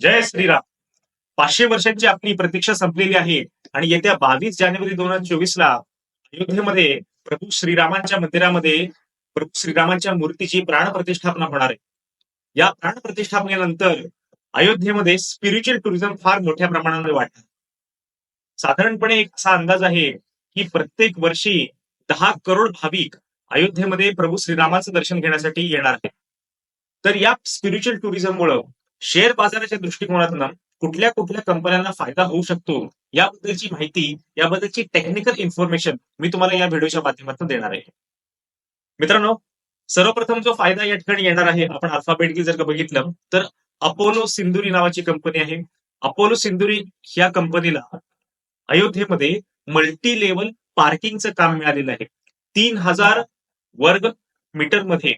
जय श्रीराम. पाचशे वर्षांची आपली प्रतीक्षा संपलेली आहे आणि येत्या बावीस जानेवारी दोन हजार चोवीस ला अयोध्येमध्ये प्रभू श्रीरामांच्या मंदिरामध्ये प्रभू श्रीरामांच्या मूर्तीची प्राण प्रतिष्ठापना होणार आहे. या प्राणप्रतिष्ठापनेनंतर अयोध्येमध्ये स्पिरिच्युअल टुरिझम फार मोठ्या प्रमाणामध्ये वाढणार साधारणपणे एक असा अंदाज आहे की प्रत्येक वर्षी दहा करोड भाविक अयोध्येमध्ये प्रभू श्रीरामाचं दर्शन घेण्यासाठी येणार आहेत. तर या स्पिरिच्युअल टुरिझममुळं शेअर बाजाराच्या दृष्टिकोनातून कुठल्या कुठल्या कंपन्यांना फायदा होऊ शकतो याबद्दलची माहिती याबद्दलची टेक्निकल इन्फॉर्मेशन मी तुम्हाला या व्हिडिओच्या माध्यमातून देणार आहे. मित्रांनो सर्वप्रथम जो फायदा या ठिकाणी येणार आहे आपण अल्फाबेट जर का बघितलं तर अपोलो सिंदुरी नावाची कंपनी आहे. अपोलो सिंदुरी या कंपनीला अयोध्येमध्ये मल्टी लेवल पार्किंगचं काम मिळालेलं आहे. तीन हजार वर्ग मीटरमध्ये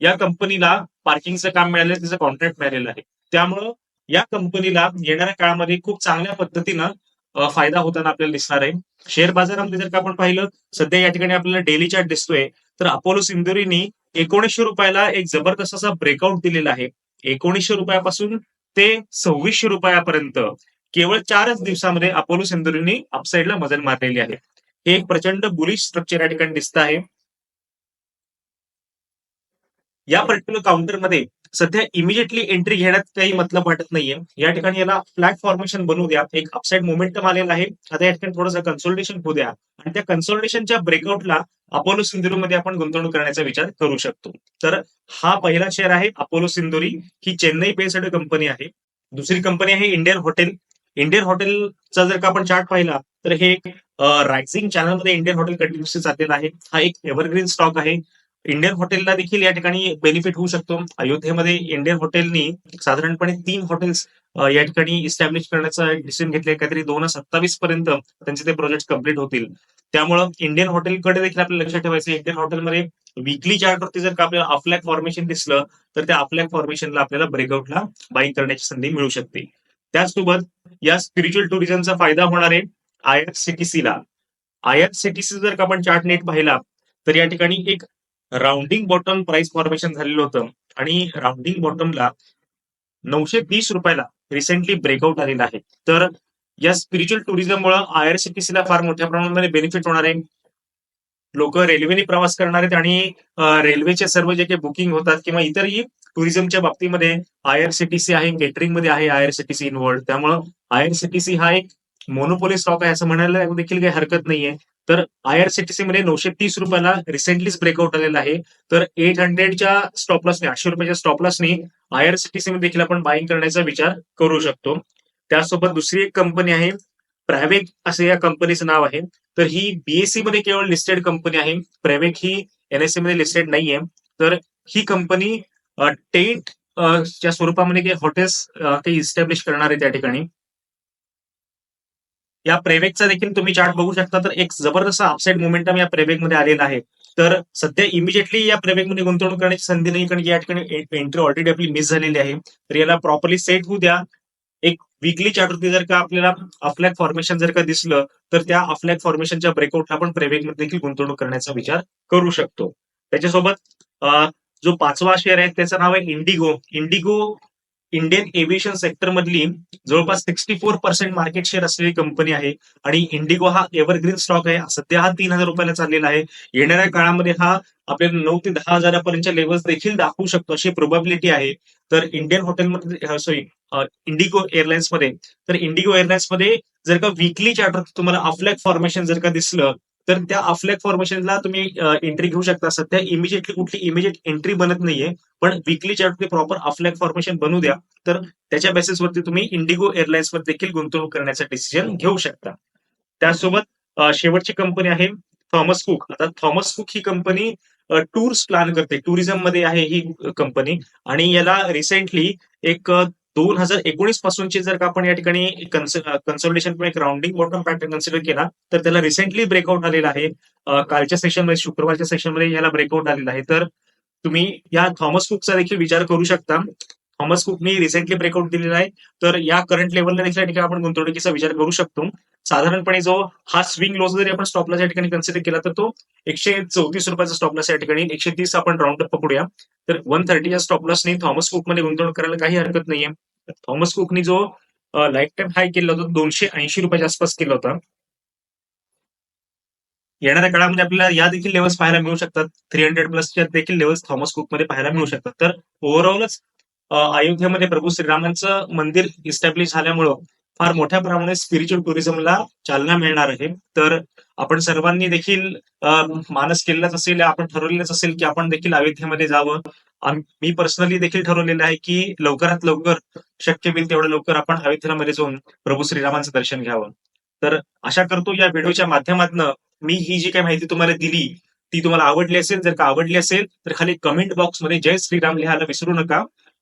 या कंपनीला पार्किंगचं काम मिळालेलं त्याचं कॉन्ट्रॅक्ट मिळालेलं आहे. त्यामुळं या कंपनीला येणाऱ्या काळामध्ये खूप चांगल्या पद्धतीनं फायदा होताना आपल्याला दिसणार आहे. शेअर बाजारामध्ये जर का आपण पाहिलं सध्या या ठिकाणी आपल्याला डेली चार्ट दिसतोय. तर अपोलो सिंदुरीनी एकोणीसशे रुपयाला एक जबरदस्त असा ब्रेकआउट दिलेला आहे. एकोणीसशे रुपयापासून ते सव्वीसशे रुपयापर्यंत. केवळ चारच दिवसामध्ये अपोलो सिंदुरीनी अपसाईडला मजल मारलेली आहे. हे एक प्रचंड बुलिश स्ट्रक्चर या ठिकाणी दिसत आहे. या पर्टिक्युलर काउंटरमध्ये सध्या इमिजिएटली एंट्री घेण्यात काही मतलब वाटत नाहीये. या ठिकाणी याला फ्लॅट फॉर्मेशन बनवू द्या. एक अपसाईड मोमेंटम आलेला आहे. आता या ठिकाणी थोडंसं कन्सोल्टेशन होऊ द्या. आणि त्या कन्सोल्टेशनच्या ब्रेकआउटला अपोलो सिंदुरीमध्ये आपण गुंतवणूक करण्याचा विचार करू शकतो. तर हा पहिला शेअर आहे अपोलो सिंधुरी. ही चेन्नई बेस्ड कंपनी आहे. दुसरी कंपनी आहे इंडियन हॉटेल. इंडियन हॉटेलचा जर का आपण चार्ट पाहिला तर हे एक रायझिंग चॅनलमध्ये इंडियन हॉटेल कंटिन्युअसली चाललेला आहे. हा एक एव्हरग्रीन स्टॉक आहे. इंडियन हॉटेलला देखील या ठिकाणी बेनिफिट होऊ शकतो. अयोध्येमध्ये इंडियन हॉटेलनी साधारणपणे तीन हॉटेल्स या ठिकाणी इस्टॅब्लिश करण्याचा डिसिजन घेतले. काहीतरी दोन हजार सत्तावीस पर्यंत त्यांचे ते प्रोजेक्ट कंप्लीट होतील. त्यामुळं इंडियन हॉटेलकडे देखील आपल्याला लक्षात ठेवायचं इंडियन हॉटेलमध्ये विकली चार्टवरती जर का आपल्याला अफलॅक फॉर्मेशन दिसलं तर त्या अफलॅक फॉर्मेशनला आपल्याला ब्रेकआउटला बाईंग करण्याची संधी मिळू शकते. त्याचसोबत या स्पिरिच्युअल टुरिझमचा फायदा होणार आहे I R सीटीसीला I R C T C जर का आपण चार्ट नेट पाहिला तर या ठिकाणी एक राउंडिंग बॉटम प्राइस फॉर्मेशन झालेलं होतं. आणि राउंडिंग बॉटमला नऊशे तीस रुपयाला रिसेंटली ब्रेकआउट आलेला आहे. तर या स्पिरिच्युअल टुरिझममुळे आय ला फार मोठ्या प्रमाणामध्ये बेनिफिट होणार आहे. लोक रेल्वेने प्रवास करणार आहेत आणि रेल्वेचे सर्व जे काही बुकिंग होतात किंवा इतरही टुरिझमच्या बाबतीमध्ये आय आहे केटरिंगमध्ये आहे आय आर इन्व्हॉल्ड त्यामुळं आय आर हा एक मोनोपोली स्टॉक आहे असं म्हणायला देखील काही हरकत नाहीये. तर आय आर सी मध्ये नऊशे तीस रुपयाला रिसेंटलीच ब्रेकआउट आलेला आहे. तर एट हंड्रेडच्या स्टॉपलॉसने आठशे रुपयाच्या स्टॉपलॉसने आय आर सी मध्ये देखील आपण बाईंग करण्याचा विचार करू शकतो. त्यासोबत दुसरी एक कंपनी आहे प्रायव्हेक असे या कंपनीचं नाव आहे. तर ही बीएससी मध्ये केवळ लिस्टेड कंपनी आहे. प्रायव्हेक ही एनएससी मध्ये लिस्टेड नाहीये. तर ही कंपनी टेंट च्या स्वरूपामध्ये काही हॉटेल्स काही इस्टॅब्लिश करणार आहे त्या ठिकाणी. या प्रेवेकचा देखील तुम्ही चार्ट बघू शकता. तर एक जबरदस्त अपसाईड मोमेंटम या प्रेवेकमध्ये आलेला आहे. तर सध्या इमिजिएटली या प्रेवेकमध्ये गुंतवणूक करण्याची संधी नाही कारण या ठिकाणी एंट्री ऑलरेडी आपली मिस झालेली आहे. तर याला प्रॉपरली सेट होऊ द्या. एक वीकली चार्टवरती जर का आपल्याला अफ्लॅग फॉर्मेशन जर का दिसलं तर त्या अफ्लॅग फॉर्मेशनच्या ब्रेकआउटला आपण प्रेवेकमध्ये देखील गुंतवणूक करण्याचा विचार करू शकतो. त्याच्यासोबत जो पाचवा शेअर आहे त्याचं नाव आहे IndiGo IndiGo Indian aviation sector मधली जवळपास sixty four percent market share असलेली कंपनी आहे. आणि इंडिगो हा एव्हरग्रीन स्टॉक आहे. सध्या हा तीन हजार रुपयाला चाललेला आहे. येणाऱ्या काळामध्ये हा आपल्याला नऊ ते दहा हजारापर्यंतच्या लेवल्स देखील दाखवू शकतो अशी प्रोबॅबिलिटी आहे. तर इंडियन हॉटेलमध्ये सॉरी इंडिगो एअरलाइन्समध्ये तर इंडिगो एअरलाइन्समध्ये जर का वीकली चार्टर तुम्हाला अफलॅक फॉर्मेशन जर का दिसलं तर त्या अफलॅक फॉर्मेशनला तुम्ही एंट्री घेऊ शकता. सध्या इमिजिएटली कुठली इमिजिएट एंट्री बनत नाहीये पण विकली चार्ट प्रॉपर अफलॅक फॉर्मेशन बनवू द्या. तर त्याच्या बेसिसवरती तुम्ही इंडिगो एअरलाइन्स वर देखील गुंतवणूक करण्याचा डिसिजन घेऊ शकता. त्यासोबत शेवटची कंपनी आहे थॉमस कुक. आता थॉमस कुक ही कंपनी टूर्स प्लॅन करते. टुरिझममध्ये आहे ही कंपनी आणि याला रिसेंटली एक दोन हजार एकोणीस पासूनची जर का आपण या ठिकाणी कन्सल्टेशन किंवा एक राउंडिंग बॉटम पॅटर्न कन्सिडर केला तर त्याला रिसेंटली ब्रेकआउट आलेला आहे. कालच्या सेशनमध्ये शुक्रवारच्या सेशनमध्ये याला ब्रेकआउट आलेला आहे. तर तुम्ही या थॉमस कुकचा देखील विचार करू शकता. थॉमस कुकनी रिसेंटली ब्रेकआउट दिलेला आहे. तर या करंट लेवलला देखील ठिकाणी आपण गुंतवणुकीचा विचार करू शकतो. साधारणपणे जो हा स्विंग लॉस जरी आपण स्टॉपला या ठिकाणी कन्सिडर केला तर तो एकशे चौतीस रुपयाचा स्टॉपलॉस या ठिकाणी एकशे तीस आपण राऊंड अप पकडूया तर वन थर्टीच्या स्टॉपलॉसने थॉमस कुकमध्ये गुंतवणूक करायला काही हरकत नाहीये. थॉमस कुकनी जो लाईफ टाईम हाय केला होता दोनशे ऐंशी रुपयाच्या आसपास केला होता. येणाऱ्या काळामध्ये आपल्याला या देखील लेवल्स पाहायला मिळू शकतात. थ्री हंड्रेड प्लसच्या देखील लेवल्स थॉमस कुकमध्ये पाहायला मिळू शकतात. तर ओव्हरऑलच अयोध्येमध्ये प्रभू श्रीरामांचं मंदिर इस्टॅब्लिश झाल्यामुळं फार मोठ्या प्रमाणात स्पिरिच्युअल टुरिझमला चालना मिळणार आहे. तर आपण सर्वांनी देखील मानस केलेलाच असेल आपण ठरवलेलंच असेल की आपण देखील अयोध्येमध्ये जावं. मी पर्सनली देखील ठरवलेलं आहे की लवकरात लवकर शक्य होईल तेवढं लवकर आपण अयोध्येमध्ये जाऊन प्रभू श्रीरामांचं दर्शन घ्यावं. तर आशा करतो या व्हिडिओच्या माध्यमातून मी ही जी काही माहिती तुम्हाला दिली ती तुम्हाला आवडली असेल जर का आवडली असेल तर खाली कमेंट बॉक्समध्ये जय श्रीराम लिहायला विसरू नका.